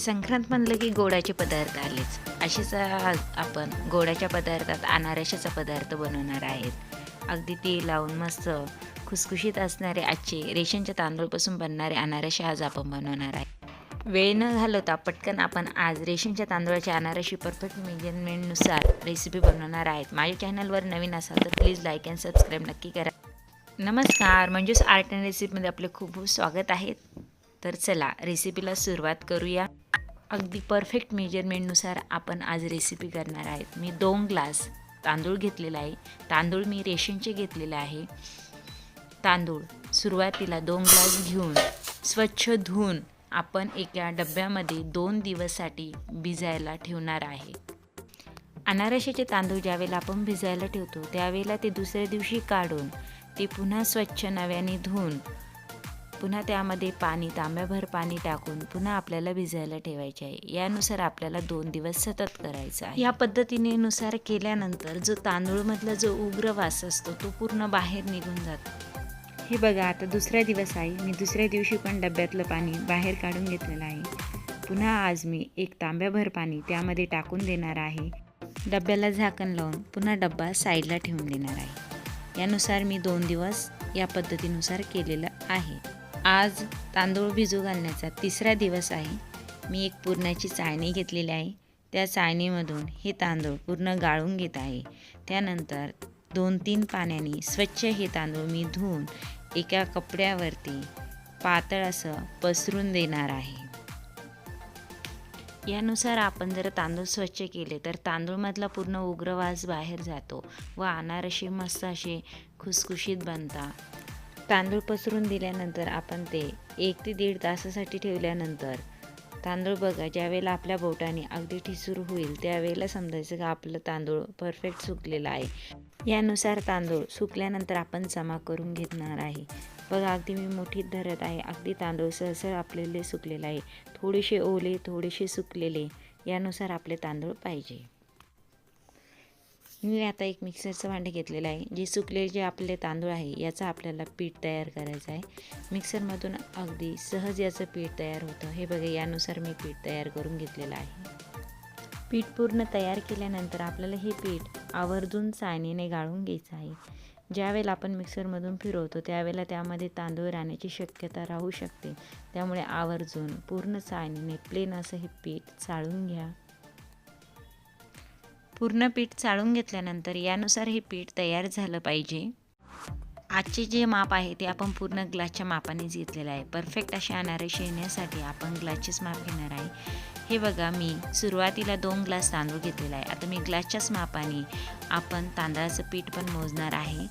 संक्रांत म्हणलं की गोडाचे पदार्थ आलेच. असेच आज आपण गोडाच्या पदार्थात अनारशाचा पदार्थ बनवणार आहेत. अगदी ते लावून मस्त खुसखुशीत असणारे आजचे रेशनच्या तांदूळपासून बनणारे अनारसे आज आपण बनवणार आहे. वेळ न घालवता पटकन आपण आज रेशनच्या तांदूळाच्या अनारशी परफेक्ट मेजरमेंटनुसार रेसिपी बनवणार आहेत. माझ्या चॅनलवर नवीन असाल तर प्लीज लाईक अँड सबस्क्राईब नक्की करा. नमस्कार म्हणजेच आर्ट अँड रेसिपीमध्ये आपले खूप खूप स्वागत आहे. तर चला रेसिपीला सुरुवात करूया. अगदी परफेक्ट मेजरमेंटनुसार आपण आज रेसिपी करणार आहेत. मी दोन ग्लास तांदूळ घेतलेला आहे. तांदूळ मी रेशनचे घेतलेले आहे. तांदूळ सुरुवातीला दोन ग्लास घेऊन स्वच्छ धुवून आपण एका डब्यामध्ये दोन दिवससाठी भिजायला ठेवणार आहे. अनारशाचे तांदूळ ज्यावेळेला आपण भिजायला ठेवतो त्यावेळेला ते दुसऱ्या दिवशी काढून ते पुन्हा स्वच्छ नव्याने धुवून पुन्हा त्यामध्ये पाणी तांब्याभर पाणी टाकून पुन्हा आपल्याला भिजायला ठेवायचे आहे. यानुसार आपल्याला दोन दिवस सतत करायचं आहे. या पद्धतीने नुसार केल्यानंतर जो तांदूळमधला जो उग्र वास असतो तो पूर्ण बाहेर निघून जातो. हे बघा आता दुसरा दिवस आहे. मी दुसऱ्या दिवशी पण डब्यातलं पाणी बाहेर काढून घेतलेलं आहे. पुन्हा आज मी एक तांब्याभर पाणी त्यामध्ये टाकून देणार आहे. डब्याला झाकण लावून पुन्हा डब्बा साईडला ठेवून देणार आहे. यानुसार मी दोन दिवस या पद्धतीनुसार केलेलं आहे. आज तांदूळ भिजू घालण्याचा तिसरा दिवस आहे. मी एक पुरणाची चाळणी घेतलेली आहे. त्या चाळणीमधून हे तांदूळ पूर्ण गाळून घेत आहे. त्यानंतर दोन तीन पाण्याने स्वच्छ हे तांदूळ मी धुवून एका कपड्यावरती पातळ असं पसरून देणार आहे. यानुसार आपण जर तांदूळ स्वच्छ केले तर तांदूळमधला पूर्ण उग्रवास बाहेर जातो व अनारसे मस्त असे खुसखुशीत बनतात तांदूळ पसरून दिल्यानंतर आपण ते एक ते दीड तासासाठी ठेवल्यानंतर तांदूळ बघा ज्यावेळेला आपल्या बोटाने अगदी ठिसूर होईल त्यावेळेला समजायचं का आपलं तांदूळ परफेक्ट सुकलेला आहे. यानुसार तांदूळ सुकल्यानंतर आपण जमा करून घेणार आहे. बघा अगदी मी मोठीत धरत आहे अगदी तांदूळ सहसळ आपलेले सुकलेलं आहे. थोडेसे ओले थोडेसे सुकलेले यानुसार आपले तांदूळ पाहिजे. मी आता एक मिक्सरचं भांडे घेतलेलं आहे जे सुकले जे आपले तांदूळ आहे याचा आपल्याला पीठ तयार करायचं आहे. मिक्सरमधून अगदी सहज याचं पीठ तयार होतं. हे बघा यानुसार मी पीठ तयार करून घेतलेलं आहे. पीठ पूर्ण तयार केल्यानंतर आपल्याला हे पीठ आवर्जून सायनीने गाळून घ्यायचं आहे. ज्यावेळेला आपण मिक्सरमधून फिरवतो त्यावेळेला त्यामध्ये तांदूळ राहण्याची शक्यता राहू शकते. त्यामुळे आवर्जून पूर्ण सायनीने प्लेन असं हे पीठ चाळून घ्या. पूर्ण पीठ चाळून घेतल्यानंतर यानुसार हे पीठ तयार झालं पाहिजे. आजचे जे माप आहे ते आपण पूर्ण ग्लासच्या मापानेच घेतलेलं आहे. परफेक्ट असे अनारसे येण्यासाठी आपण ग्लासचेच माप घेणार आहे. हे बघा मी सुरुवातीला दोन ग्लास तांदूळ घेतलेला आहे. आता मी ग्लासच्याच मापाने आपण तांदळाचं पीठ पण मोजणार आहे.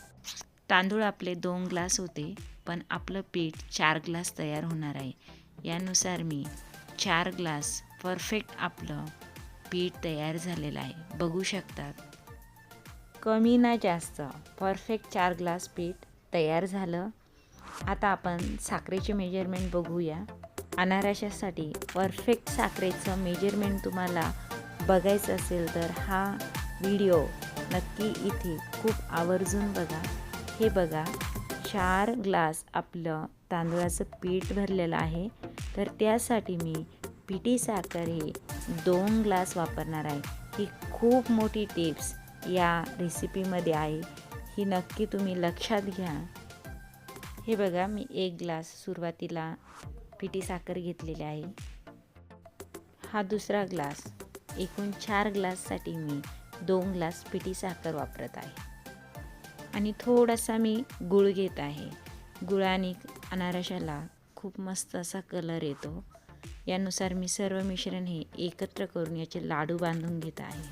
तांदूळ आपले दोन ग्लास होते पण आपलं पीठ चार ग्लास तयार होणार आहे. यानुसार मी चार ग्लास परफेक्ट आपलं पीठ तयार झालेलं आहे. बघू शकतात. कमी ना जास्त. परफेक्ट चार ग्लास पीठ तयार झालं. आता आपण साखरेचे मेजरमेंट बघूया. अनारशासाठी परफेक्ट साखरेचं मेजरमेंट तुम्हाला बघायचं असेल तर हा व्हिडिओ नक्की इथे खूप आवर्जून बघा. हे बघा चार ग्लास आपलं तांदळाचं पीठ भरलेलं आहे. तर त्यासाठी मी पिठी साखर हे दोन ग्लास वापरणार आहे. ही खूप मोठी टिप्स या रेसिपीमध्ये आहे. ही नक्की तुम्ही लक्षात घ्या. हे बघा मी एक ग्लास सुरुवातीला पिठी साखर घेतलेली आहे. हा दुसरा ग्लास एकूण चार ग्लाससाठी मी दोन ग्लास पिठी साखर वापरत आहे. आणि थोडासा मी गुळ घेत आहे. गुळाने अनारशाला खूप मस्त असा कलर येतो. यानुसार मी सर्व मिश्रण हे एकत्र करून याचे लाडू बांधून घेत आहे.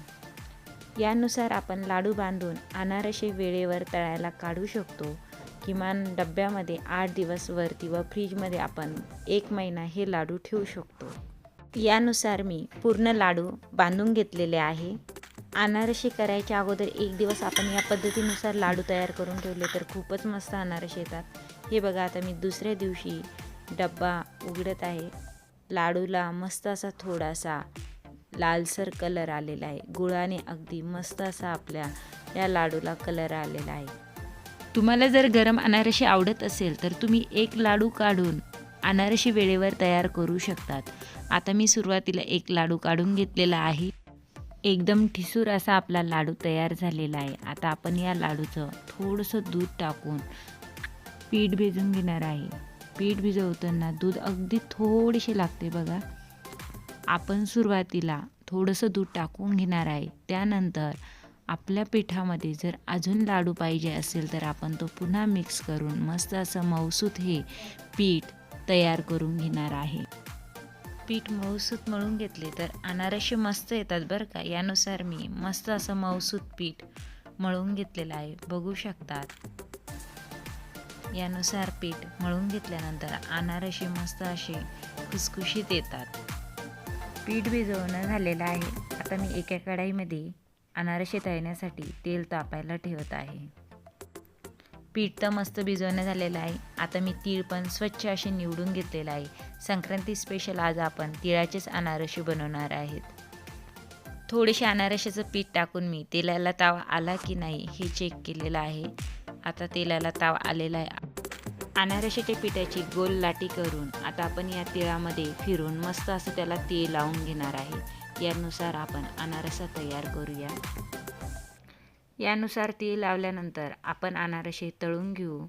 यानुसार आपण लाडू बांधून अनारसे वेळेवर तळायला काढू शकतो. किमान डब्यामध्ये आठ दिवस वरती व फ्रीजमध्ये आपण एक महिना हे लाडू ठेवू शकतो. यानुसार मी पूर्ण लाडू बांधून घेतलेले आहे. अनारसे करायच्या अगोदर एक दिवस आपण या पद्धतीनुसार लाडू तयार करून ठेवले तर खूपच मस्त अनारसे येतात. हे बघा आता मी दुसऱ्या दिवशी डब्बा उघडत आहे. लाडूला मस्त असा थोडासा लालसर कलर आलेला आहे. गुळाने अगदी मस्त असा आपल्या या लाडूला कलर आलेला आहे. तुम्हाला जर गरम अनारशी आवडत असेल तर तुम्ही एक लाडू काढून अनारशी वेळेवर तयार करू शकतात. आता मी सुरुवातीला एक लाडू काढून घेतलेला आहे. एकदम ठिसूर असा आपला लाडू तयार झालेला आहे. आता आपण या लाडूचं थोडंसं दूध टाकून पीठ भिजून घेणार आहे. पीठ भिजवताना दूध अगदी थोडेसे लागते बघा. आपण सुरुवातीला थोडंसं दूध टाकून घेणार आहे. त्यानंतर आपल्या पिठामध्ये जर अजून लाडू पाहिजे असेल तर आपण तो पुन्हा मिक्स करून मस्त असं मऊसूत हे पीठ तयार करून घेणार आहे. पीठ मऊसूत मळून घेतले तर अनारसे मस्त येतात बरं का. यानुसार मी मस्त असं मऊसूत पीठ मळून घेतलेलं आहे. बघू शकतात. यानुसार पीठ मळून घेतल्यानंतर अनारसे मस्त असे खुसखुशीत येतात. पीठ भिजवणं झालेलं आहे. आता मी एका कढाईमध्ये अनारसे तळण्यासाठी तेल तापायला ठेवत आहे. पीठ तर मस्त भिजवणं झालेलं आहे. आता मी तीळ पण स्वच्छ असे निवडून घेतलेलं आहे. संक्रांती स्पेशल आज आपण तिळाचेच अनारसे बनवणार आहेत. थोडेसे अनारशाचं पीठ टाकून मी तेलाला ताव आला की नाही हे चेक केलेलं आहे. आता तेलाला ताव आलेला आहे. अनारशाच्या पिठाची गोल लाटी करून आता आपण या तिळामध्ये फिरून मस्त असं त्याला तेल लावून घेणार आहे. यानुसार आपण अनारसा तयार करूया. यानुसार तेल लावल्यानंतर आपण अनारसे तळून घेऊ.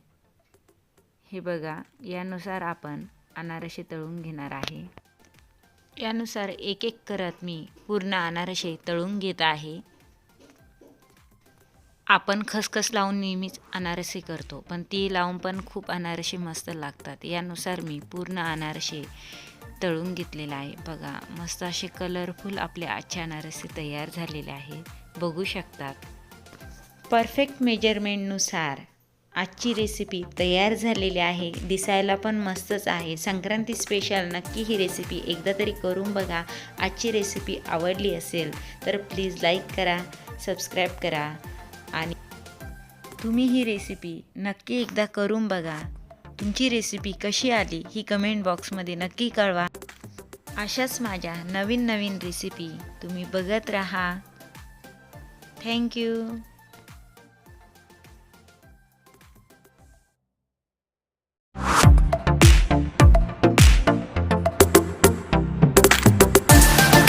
हे बघा यानुसार आपण अनारसे तळून घेणार आहे. यानुसार एक एक करत मी पूर्ण अनारसे तळून घेत आहे. आपण खसखस लावून नेहमीच अनारसे करतो पण ती लावून पण खूप अनारसे मस्त लागतात. यानुसार मी पूर्ण अनारसे तळून घेतलेला आहे. बघा मस्त असे कलरफुल आपले आजचे अनारसे तयार झालेले आहे बघू शकतात. परफेक्ट मेजरमेंटनुसार आजची रेसिपी तयार झालेली आहे. दिसायला पण मस्तच आहे. संक्रांती स्पेशल नक्की ही रेसिपी एकदा तरी करून बघा. आजची रेसिपी आवडली असेल तर प्लीज लाईक करा सबस्क्राईब करा. तुम्ही ही रेसिपी नक्की एकदा करून बघा. तुमची रेसिपी कशी आली ही कमेंट बॉक्समध्ये नक्की कळवा. अशाच माझ्या नवीन नवीन रेसिपी तुम्ही बघत राहा. थँक्यू